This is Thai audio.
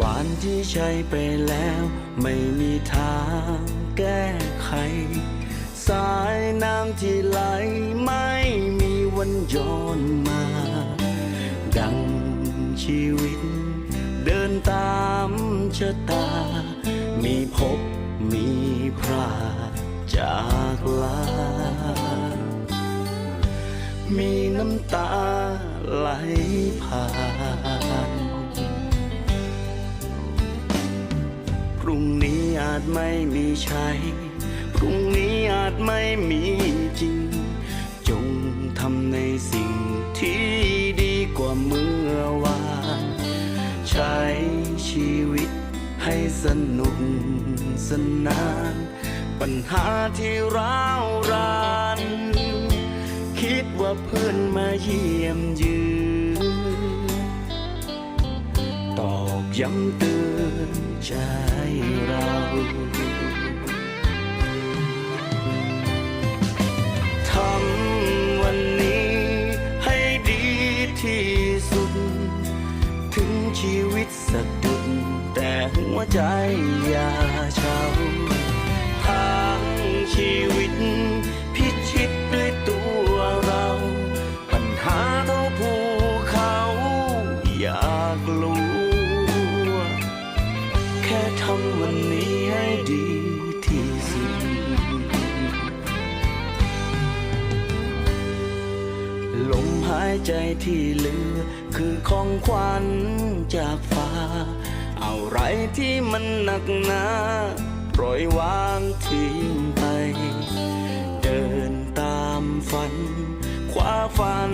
หวานที่ใช้ไปแล้ว ไม่มีทางแก้ไข สายน้ำที่ไหลไม่มีวันย้อนมา ดังชีวิต เดินตามชะตา มีพบมีพรากจากลา มีน้ำตาไหลผ่าน จไม่มีใช้พรุ่งนี้อาจไม่มีจริง จงทำในสิ่งที่ดีกว่าเมื่อวานใช้ชีวิตให้สนุกสนาน ปัญหาที่ร้าวราน คิดว่าเพื่อนมาเยี่ยมยืนตอกย้ำเตือนใจเรา ชีวิตสะดุดแต่หัวใจอย่าเฉาทางชีวิต พิชิตด้วยตัวเรา ปัญหาเท่าภูเขาอย่ากลัว แค่ทำวันนี้ให้ดีที่สุด ลมหายใจที่เหลือคือของขวัญ จากฟ้า อะไรที่มันหนักหนาปล่อยวางทิ้งไป เดินตามฝัน คว้าฝัน